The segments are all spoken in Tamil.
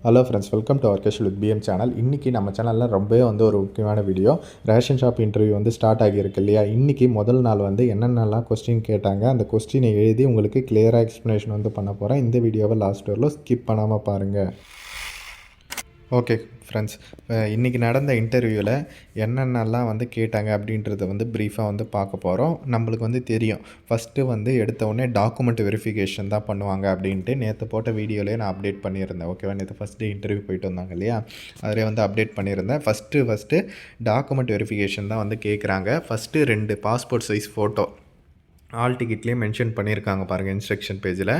Hello friends welcome to our casual with PM channel இன்றைக்கி நம்ம சேனலில் ரொம்பவே வந்து ஒரு முக்கியமான வீடியோ ரேஷன் ஷாப் இன்டர்வியூ வந்து ஸ்டார்ட் ஆகியிருக்கு இல்லையா? இன்றைக்கி முதல் நாள் வந்து என்னென்னலாம் கொஸ்டின் கேட்டாங்க அந்த கொஸ்டினை எழுதி உங்களுக்கு கிளியராக எக்ஸ்ப்ளனேஷன் வந்து பண்ண போகிறேன் இந்த வீடியோவை லாஸ்ட் வரலும் ஸ்கிப் பண்ணாமல் பாருங்கள் ஓகே ஃப்ரெண்ட்ஸ் இன்றைக்கி நடந்த இன்டர்வியூவில் என்னென்னலாம் வந்து கேட்டாங்க அப்படின்றத வந்து ப்ரீஃபாக வந்து பார்க்க போகிறோம் நம்மளுக்கு வந்து தெரியும். ஃபஸ்ட்டு வந்து எடுத்த உடனே டாக்குமெண்ட் வெரிஃபிகேஷன் தான் பண்ணுவாங்க அப்படின்ட்டு நேற்று போட்ட வீடியோலேயே நான் அப்டேட் பண்ணியிருந்தேன். ஓகேவா நேற்று ஃபஸ்ட் டே இன்டர்வியூ போயிட்டு வந்தாங்க இல்லையா? அதிலே வந்து அப்டேட் பண்ணியிருந்தேன். ஃபஸ்ட்டு ஃபஸ்ட்டு டாக்குமெண்ட் வெரிஃபிகேஷன் தான் வந்து கேட்குறாங்க ஃபஸ்ட்டு ரெண்டு பாஸ்போர்ட் சைஸ் ஃபோட்டோ ஆல் டிக்கெட்லேயே மென்ஷன் பண்ணியிருக்காங்க பாருங்கள் இன்ஸ்ட்ரக்ஷன் பேஜில்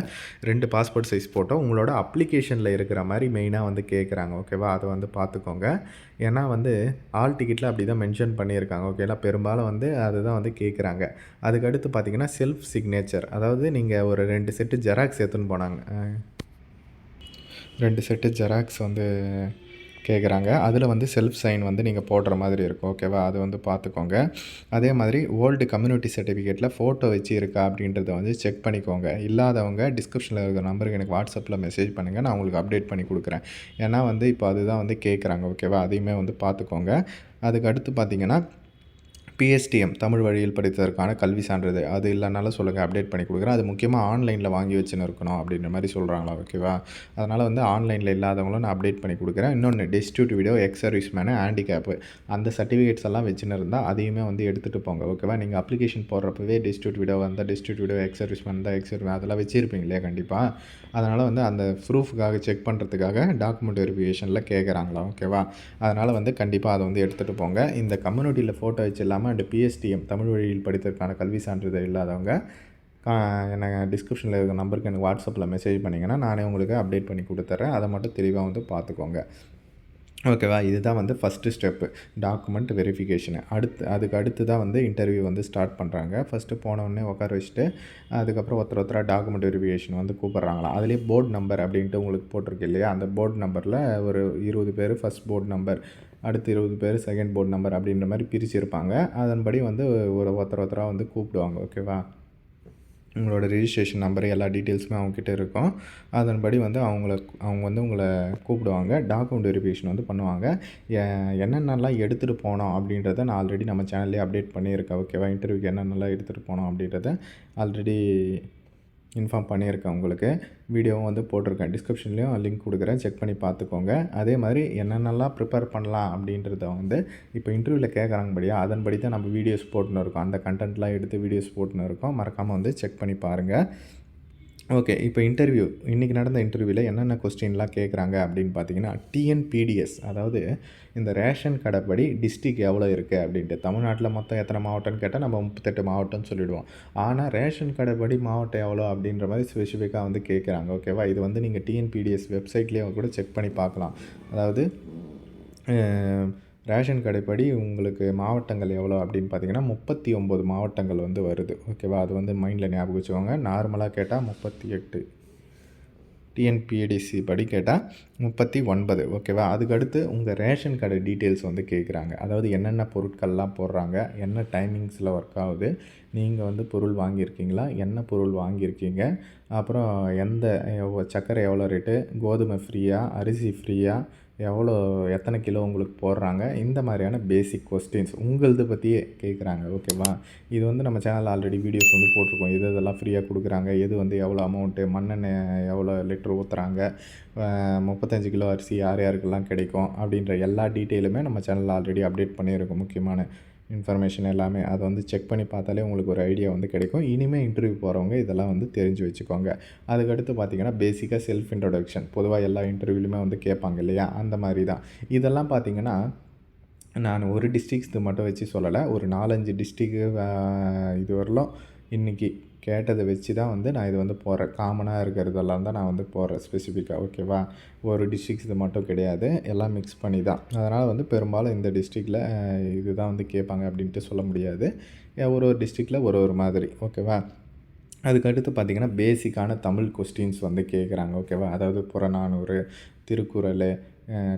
ரெண்டு பாஸ்போர்ட் சைஸ் ஃபோட்டோ உங்களோட அப்ளிகேஷனில் இருக்கிற மாதிரி மெயினாக வந்து கேட்குறாங்க ஓகேவா அதை வந்து பார்த்துக்கோங்க. ஏன்னா வந்து ஆல் டிக்கெட்டில் அப்படி தான் மென்ஷன் பண்ணியிருக்காங்க ஓகேலா பெரும்பாலும் வந்து அதுதான் வந்து கேட்குறாங்க அதுக்கடுத்து பார்த்தீங்கன்னா செல்ஃப் சிக்னேச்சர் அதாவது நீங்கள் ஒரு ரெண்டு செட்டு ஜெராக்ஸ் எடுத்துன்னு போனாங்க. ரெண்டு செட்டு ஜெராக்ஸ் வந்து கேட்குறாங்க அதில் வந்து செல்ஃப் சைன் வந்து நீங்கள் போடுற மாதிரி இருக்கும். ஓகேவா அது வந்து பார்த்துக்கோங்க அதே மாதிரி ஓல்டு கம்யூனிட்டி சர்டிஃபிகேட்டில் ஃபோட்டோ வச்சு இருக்கா அப்படின்றத வந்து செக் பண்ணிக்கோங்க. இல்லாதவங்க டிஸ்கிரிப்ஷனில் இருக்கிற நம்பருக்கு எனக்கு வாட்ஸ்அப்பில் மெசேஜ் பண்ணுங்கள் நான் உங்களுக்கு அப்டேட் பண்ணி கொடுக்குறேன். ஏன்னா வந்து இப்போ அதுதான் வந்து கேட்குறாங்க ஓகேவா அதையுமே வந்து பார்த்துக்கோங்க அதுக்கு அடுத்து பார்த்தீங்கன்னா பிஎஸ்டிஎம் தமிழ் வழியில் படித்ததற்கான கல்வி சான்றிதழ். அது இல்லைனாலும் சொல்லுங்கள் அப்டேட் பண்ணி கொடுக்குறேன். அது முக்கியமாக ஆன்லைனில் வாங்கி வச்சுன்னு இருக்கணும் அப்படின்ற மாதிரி சொல்கிறாங்களா ஓகேவா அதனால் வந்து ஆன்லைனில் இல்லாதவங்களும் நான் அப்டேட் பண்ணி கொடுக்குறேன். இன்னொன்று destitute widow ex service man handicap அந்த சர்டிஃபிகேட்ஸ் எல்லாம் வச்சுன்னு இருந்தால் அதையுமே வந்து எடுத்துகிட்டு போங்க ஓகேவா நீங்கள் அப்ளிகேஷன் போடுறப்பவே டிஸ்ட்ரிபியூட் வீடியோ வந்தால் destitute widow ex service man தான் எக்ஸ் சர்வீஸ் அதெல்லாம் வச்சுருப்பீங்க இல்லையா கண்டிப்பாக அதனால் வந்து அந்த ப்ரூஃபுக்காக செக் பண்ணுறதுக்காக டாக்குமெண்ட் வெரிஃபிகேஷனில் கேட்குறாங்களா ஓகேவா அதனால் வந்து கண்டிப்பாக அதை வந்து எடுத்துகிட்டு போங்க. இந்த கம்யூனிட்டியில் ஃபோட்டோ வச்சு இல்லாமல் அண்ட் பிஎஸ்டிஎம் தமிழ் வழியில் படித்ததற்கான கல்வி சான்றிதழ் இல்லாதவங்க கா- எனக்கு டிஸ்கிரிப்ஷனில் இருக்கிற நம்பருக்கு எனக்கு வாட்ஸ்அப்பில் மெசேஜ் பண்ணிங்கன்னா நானே உங்களுக்கு அப்டேட் பண்ணி கொடுத்துட்றேன் அதை மட்டும் தெளிவாக வந்து பார்த்துக்கோங்க. ஓகேவா இதுதான் வந்து ஃபஸ்ட்டு ஸ்டெப்பு டாக்குமெண்ட் வெரிஃபிகேஷனு அடுத்து அதுக்கு அடுத்து தான் வந்து இன்டர்வியூ வந்து ஸ்டார்ட் பண்ணுறாங்க ஃபஸ்ட்டு போனவுடனே உட்கார வச்சுட்டு அதுக்கப்புறம் ஒருத்தர் ஒருத்தராக டாக்குமெண்ட் வெரிஃபிகேஷன் வந்து கூப்பிட்றாங்களா அதுலேயே போர்டு நம்பர் அப்படின்ட்டு உங்களுக்கு போட்டிருக்கு இல்லையா? அந்த போர்டு நம்பரில் ஒரு இருபது பேர் ஃபஸ்ட் போர்டு நம்பர் அடுத்து இருபது பேர் செகண்ட் போர்டு நம்பர் அப்படின்ற மாதிரி பிரிச்சிருப்பாங்க. அதன்படி வந்து ஒரு ஒருத்தர் ஒருத்தராக வந்து கூப்பிடுவாங்க ஓகேவா உங்களோட ரிஜிஸ்ட்ரேஷன் நம்பர் எல்லா டீட்டெயில்ஸுமே அவங்கக்கிட்ட இருக்கும். அதன்படி வந்து அவங்கள அவங்க வந்து உங்களை கூப்பிடுவாங்க. டாக்குமெண்ட் வெரிஃபிகேஷன் வந்து பண்ணுவாங்க. என்னென்னலாம் எடுத்துகிட்டு போனோம் அப்படின்றத நான் ஆல்ரெடி நம்ம சேனல்லே அப்டேட் பண்ணியிருக்கேன் ஓகேவா இன்டர்வியூக்கு என்னென்னலாம் எடுத்துகிட்டு போனோம் அப்படின்றத ஆல்ரெடி இன்ஃபார்ம் பண்ணியிருக்கேன் உங்களுக்கு. வீடியோவும் வந்து போட்டிருக்கேன். டிஸ்கிரிப்ஷன்லேயும் லிங்க் கொடுக்குறேன். செக் பண்ணி பார்த்துக்கோங்க. அதே மாதிரி என்னென்னலாம் ப்ரிப்பேர் பண்ணலாம் அப்படின்றத வந்து இப்போ இன்டர்வியூவில் கேட்குறாங்கபடியா அதன்படி தான் நம்ம வீடியோஸ் போட்டுன்னு இருக்கோம். அந்த கண்டென்ட்லாம் எடுத்து வீடியோஸ் போட்டுன்னு இருக்கோம். மறக்காமல் வந்து செக் பண்ணி பாருங்கள் ஓகே இப்போ இன்டர்வியூ இன்றைக்கி நடந்த இன்டர்வியூவில் என்னென்ன கொஸ்டின்லாம் கேட்குறாங்க அப்படின்னு பார்த்தீங்கன்னா டிஎன்பிடிஎஸ் அதாவது இந்த ரேஷன் கடைப்படி டிஸ்ட்ரிக் எவ்வளோ இருக்குது அப்படின்ட்டு. தமிழ்நாட்டில் மொத்தம் எத்தனை மாவட்டம்னு கேட்டால் நம்ம முப்பத்தெட்டு மாவட்டம்னு சொல்லிவிடுவோம் ஆனால் ரேஷன் கடைப்படி மாவட்டம் எவ்வளோ அப்படின்ற மாதிரி ஸ்பெசிஃபிக்காக வந்து கேட்குறாங்க ஓகேவா? இது வந்து நீங்கள் டிஎன்பிடிஎஸ் வெப்சைட்லேயே கூட செக் பண்ணி பார்க்கலாம். அதாவது ரேஷன் கடைப்படி உங்களுக்கு மாவட்டங்கள் எவ்வளோ அப்படின்னு பார்த்தீங்கன்னா முப்பத்தி ஒம்பது மாவட்டங்கள் வந்து வருது. ஓகேவா அது வந்து மைண்டில் ஞாபகம் வச்சுக்கோங்க. நார்மலாக கேட்டால் முப்பத்தி எட்டு டிஎன்பிஏடிசி படி கேட்டால் முப்பத்தி ஒன்பது ஓகேவா அதுக்கடுத்து உங்கள் ரேஷன் கடை டீட்டெயில்ஸ் வந்து கேட்குறாங்க அதாவது என்னென்ன பொருட்கள்லாம் போடுறாங்க? என்ன டைமிங்ஸில் ஒர்க் ஆகுது? நீங்கள் வந்து பொருள் வாங்கியிருக்கீங்களா? என்ன பொருள் வாங்கியிருக்கீங்க? அப்புறம் எந்த சக்கரை எவ்வளோ ரேட்டு கோதுமை ஃப்ரீயாக அரிசி ஃப்ரீயாக எவ்வளோ எத்தனை கிலோ உங்களுக்கு போடுறாங்க? இந்த மாதிரியான பேசிக் கொஸ்டின்ஸ் உங்களது பற்றியே கேட்குறாங்க ஓகேவா? இது வந்து நம்ம சேனலில் ஆல்ரெடி வீடியோஸ் வந்து போட்டிருக்கோம். எது இதெல்லாம் ஃப்ரீயாக கொடுக்குறாங்க? எது வந்து எவ்வளோ அமௌண்ட்டு மண்ணெண்ணெய் எவ்வளோ லிட்டர் ஊற்றுறாங்க முப்பத்தஞ்சு கிலோ அரிசி யார் யாருக்கெல்லாம் கிடைக்கும்? அப்படின்ற எல்லா டீட்டெயிலுமே நம்ம சேனலில் ஆல்ரெடி அப்டேட் பண்ணியிருக்கோம் முக்கியமான இன்ஃபர்மேஷன் எல்லாமே அதை வந்து செக் பண்ணி பார்த்தாலே உங்களுக்கு ஒரு ஐடியா வந்து கிடைக்கும். இனிமேல் இன்டர்வியூ போகிறவங்க இதெல்லாம் வந்து தெரிஞ்சு வச்சுக்கோங்க. அதுக்கடுத்து பார்த்தீங்கன்னா பேசிக்காக செல்ஃப் இன்ட்ரொடக்ஷன் பொதுவாக எல்லா இன்டர்வியூலையுமே வந்து கேட்பாங்க இல்லையா? அந்த மாதிரி தான். இதெல்லாம் பார்த்தீங்கன்னா நான் ஒரு டிஸ்ட்ரிக்ஸ்து மட்டும் வச்சு சொல்லலை. ஒரு நாலஞ்சு டிஸ்ட்ரிக்கு இது வரலாம் இன்றைக்கி கேட்டதை வச்சு தான் வந்து நான் இது வந்து போடுறேன். காமனாக இருக்கிறதெல்லாம் தான் நான் வந்து போடுறேன் ஸ்பெசிஃபிக்காக ஓகேவா ஒரு டிஸ்ட்ரிக்ஸ் இது மட்டும் கிடையாது. எல்லாம் மிக்ஸ் பண்ணி தான். அதனால் வந்து பெரும்பாலும் இந்த டிஸ்ட்ரிக்டில் இதுதான் வந்து கேட்பாங்க அப்படின்ட்டு சொல்ல முடியாது. ஒரு ஒரு டிஸ்ட்ரிக்டில் ஒரு ஒரு மாதிரி ஓகேவா அதுக்கடுத்து பார்த்திங்கன்னா பேசிக்கான தமிழ் கொஸ்டின்ஸ் வந்து கேட்குறாங்க ஓகேவா அதாவது புறநானூறு திருக்குறள்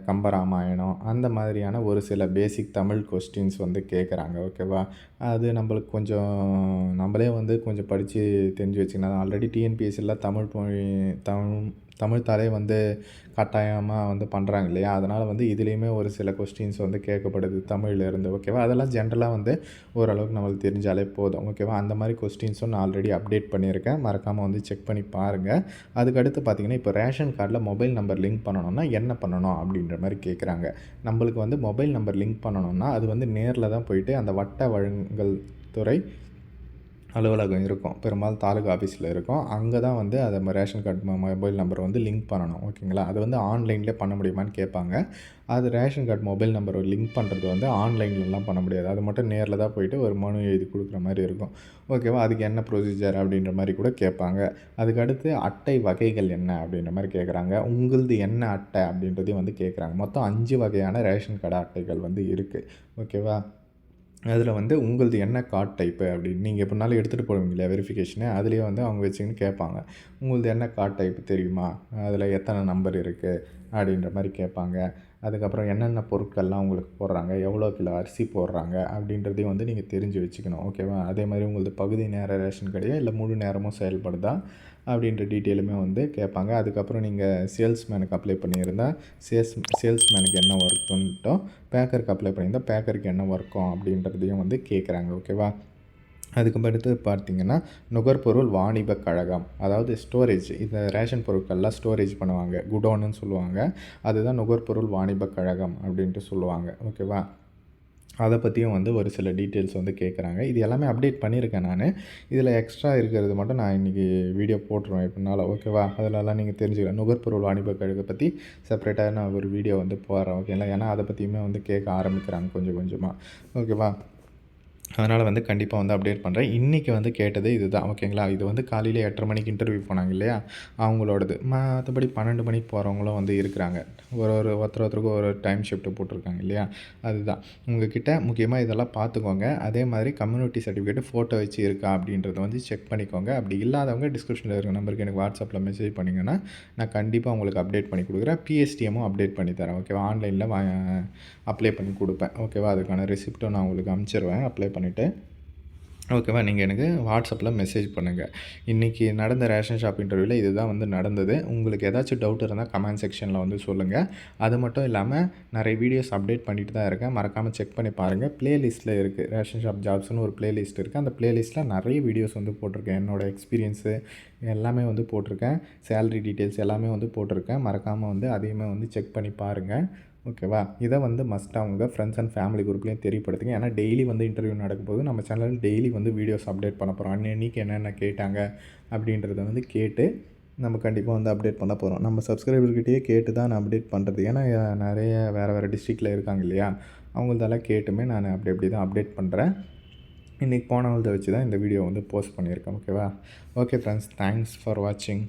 கம்பராமாயணம் அந்த மாதிரியான ஒரு சில பேசிக் தமிழ் கொஸ்டின்ஸ் வந்து கேட்குறாங்க ஓகேவா அது நம்மளுக்கு கொஞ்சம் நம்மளே வந்து கொஞ்சம் படித்து தெரிஞ்சு வச்சுக்கணும் ஆல்ரெடி டிஎன்பிஎஸ்சியில் தமிழ் மொழி தமிழ் தமிழ்த்தாலே வந்து கட்டாயமாக வந்து பண்ணுறாங்க இல்லையா? அதனால் வந்து இதுலேயுமே ஒரு சில கொஸ்டின்ஸ் வந்து கேட்கப்படுது தமிழில் இருந்து ஓகேவா அதெல்லாம் ஜென்ரலாக வந்து ஓரளவுக்கு நம்மளுக்கு தெரிஞ்சாலே போதும் ஓகேவா அந்த மாதிரி கொஸ்டின்ஸும் நான் ஆல்ரெடி அப்டேட் பண்ணியிருக்கேன். மறக்காமல் வந்து செக் பண்ணி பாருங்கள் அதுக்கடுத்து பார்த்தீங்கன்னா இப்போ ரேஷன் கார்டில் மொபைல் நம்பர் லிங்க் பண்ணணும்னா என்ன பண்ணணும் அப்படின்ற மாதிரி கேட்குறாங்க நம்மளுக்கு வந்து மொபைல் நம்பர் லிங்க் பண்ணணும்னா அது வந்து நேரில் தான் போயிட்டு அந்த வட்ட வழங்கல் துறை அலுவலகம் இருக்கும். பெரும்பாலும் தாலுகா ஆஃபீஸில் இருக்கும். அங்கே தான் வந்து அதை ரேஷன் கார்டு மொபைல் நம்பர் வந்து லிங்க் பண்ணணும். ஓகேங்களா? அது வந்து ஆன்லைன்லேயே பண்ண முடியுமான்னு கேட்பாங்க. அது ration card mobile number link பண்ணுறது வந்து ஆன்லைன்லலாம் பண்ண முடியாது. அது மட்டும் நேரில் தான் போயிட்டு ஒரு மனு எழுதி கொடுக்குற மாதிரி இருக்கும். ஓகேவா? அதுக்கு என்ன ப்ரொசீஜர் அப்படின்ற மாதிரி கூட கேட்பாங்க. அதுக்கடுத்து அட்டை வகைகள் என்ன அப்படின்ற மாதிரி கேட்குறாங்க. உங்களது என்ன அட்டை அப்படின்றதையும் வந்து கேட்குறாங்க. மொத்தம் அஞ்சு வகையான ரேஷன் கார்டு அட்டைகள் வந்து இருக்குது ஓகேவா? அதில் வந்து உங்களது என்ன கார்ட் டைப்பு அப்படின்னு நீங்கள் எப்படினாலும் எடுத்துகிட்டு போடுவீங்க இல்லையா வெரிஃபிகேஷனு அதுலேயே வந்து அவங்க வச்சுக்கின்னு கேட்பாங்க. உங்களது என்ன கார்ட் டைப்பு தெரியுமா? அதில் எத்தனை நம்பர் இருக்குது அப்படின்ற மாதிரி கேட்பாங்க. அதுக்கப்புறம் என்னென்ன பொருட்கள்லாம் உங்களுக்கு போடுறாங்க எவ்வளோ கிலோ அரிசி போடுறாங்க அப்படின்றதையும் வந்து நீங்கள் தெரிஞ்சு வச்சுக்கணும் ஓகேவா? அதே மாதிரி உங்களது பகுதி நேர ரேஷன் கடையா இல்லை முழு நேரமும் செயல்படுதா அப்படின்ற டீட்டெயிலுமே வந்து கேட்பாங்க. அதுக்கப்புறம் நீங்கள் சேல்ஸ்மேனுக்கு அப்ளை பண்ணியிருந்தால் சேல்ஸ் சேல்ஸ்மேனுக்கு என்ன ஒர்க்குன்ட்டோ பேக்கருக்கு அப்ளை பண்ணியிருந்தால் பேக்கருக்கு என்ன ஒர்க்கும் அப்படின்றதையும் வந்து கேட்குறாங்க ஓகேவா? அதுக்கு அடுத்து பார்த்தீங்கன்னா நுகர்பொருள் வாணிபக் கழகம். அதாவது ஸ்டோரேஜ் இந்த ரேஷன் பொருட்கள்லாம் ஸ்டோரேஜ் பண்ணுவாங்க. குடோன்னு சொல்லுவாங்க. அதுதான் நுகர்பொருள் வாணிபக் கழகம் அப்படின்ட்டு சொல்லுவாங்க. ஓகேவா அதை பற்றியும் வந்து ஒரு சில டீட்டெயில்ஸ் வந்து கேட்குறாங்க இது எல்லாமே அப்டேட் பண்ணியிருக்கேன் நான். இதில் எக்ஸ்ட்ரா இருக்கிறது மட்டும் நான் இன்றைக்கி வீடியோ போட்டுருவேன். எப்படினாலும் ஓகேவா அதிலலாம் நீங்கள் தெரிஞ்சுக்கலாம். நுகர்பொருள் வாணிப கழகத்தை பற்றி செப்பரேட்டாக நான் ஒரு வீடியோ வந்து போடுறேன். ஓகேங்களா ஏன்னா அதை பற்றியுமே வந்து கேட்க ஆரம்பிக்கிறாங்க கொஞ்சம் கொஞ்சமாக ஓகேவா அதனால் வந்து கண்டிப்பாக வந்து அப்டேட் பண்ணுறேன் இன்றைக்கி வந்து கேட்டது இதுதான். ஓகேங்களா இது வந்து காலையில் எட்டரை மணிக்கு இன்டர்வியூ போனாங்க இல்லையா? அவங்களோடது. மற்றபடி பன்னெண்டு மணிக்கு போகிறவங்களும் வந்து இருக்கிறாங்க. ஒரு ஒரு ஒருத்தர் ஒருத்தருக்கும் ஒரு டைம் ஷிஃப்ட்டு போட்டிருக்காங்க இல்லையா? அதுதான். உங்ககிட்ட முக்கியமாக இதெல்லாம் பார்த்துக்கோங்க. அதே மாதிரி கம்யூனிட்டி சர்டிஃபிகேட் ஃபோட்டோ வச்சு இருக்கா அப்படின்றத வந்து செக் பண்ணிக்கோங்க. அப்படி இல்லாதவங்க டிஸ்கிரிப்ஷனில் இருக்க நம்பருக்கு எனக்கு வாட்ஸ்அப்பில் மெசேஜ் பண்ணிங்கன்னா நான் கண்டிப்பாக உங்களுக்கு அப்டேட் பண்ணி கொடுக்குறேன். பிஎஸ்டிஎம்மும் அப்டேட் பண்ணி தரேன். ஓகேவா ஆன்லைனில் வா அப்ளை பண்ணி கொடுப்பேன். ஓகேவா அதுக்கான ரெசிப்ட்டும் நான் உங்களுக்கு அனுப்பிச்சிருவேன் அப்ளை பண்ணிவிட்டு ஓகேவா நீங்கள் எனக்கு வாட்ஸ்அப்பில் மெசேஜ் பண்ணுங்கள் இன்றைக்கி நடந்த ரேஷன் ஷாப் இன்டர்வியூவில் இதுதான் வந்து நடந்தது. உங்களுக்கு ஏதாச்சும் டவுட் இருந்தால் கமெண்ட் செக்ஷனில் வந்து சொல்லுங்கள் அது மட்டும் இல்லாமல் நிறைய வீடியோஸ் அப்டேட் பண்ணிட்டு தான் இருக்கேன். மறக்காமல் செக் பண்ணி பாருங்கள் ப்ளேலிஸ்ட்டில் இருக்குது ரேஷன் ஷாப் ஜாப்ஸ்னு ஒரு ப்ளேலிஸ்ட் இருக்குது அந்த ப்ளேலிஸ்ட்டில் நிறைய வீடியோஸ் வந்து போட்டிருக்கேன். என்னோடய எக்ஸ்பீரியன்ஸு எல்லாமே வந்து போட்டிருக்கேன். சேலரி டீட்டெயில்ஸ் எல்லாமே வந்து போட்டிருக்கேன். மறக்காமல் வந்து அதையுமே வந்து செக் பண்ணி பாருங்கள் ஓகேவா? இதை வந்து மஸ்ட்டாக உங்கள் ஃப்ரெண்ட்ஸ் அண்ட் ஃபேமிலி குரூப்லேயும் தெரியப்படுத்துங்க. ஏன்னா டெய்லி வந்து இன்டர்வியூ நடக்கும்போது நம்ம சேனலில் டெய்லி வந்து வீடியோஸ் அப்டேட் பண்ண போகிறோம் அன்னன்னைக்கு என்னென்ன கேட்டாங்க அப்படின்றத வந்து கேட்டு நம்ம கண்டிப்பாக வந்து அப்டேட் பண்ண போகிறோம் நம்ம சப்ஸ்கிரைபர்கிட்டயே கேட்டு தான் நான் அப்டேட் பண்ணுறது ஏன்னா நிறைய வேறு வேறு டிஸ்ட்ரிக்டில் இருக்காங்க இல்லையா? அவங்களதெல்லாம் கேட்டுமே நான் அப்படி அப்படி தான் அப்டேட் பண்ணுறேன் இன்றைக்கி போனவங்களதை வச்சு தான் இந்த வீடியோ வந்து போஸ்ட் பண்ணியிருக்கேன். ஓகேவா? ஓகே ஃப்ரெண்ட்ஸ் தேங்க்ஸ் ஃபார் வாட்சிங்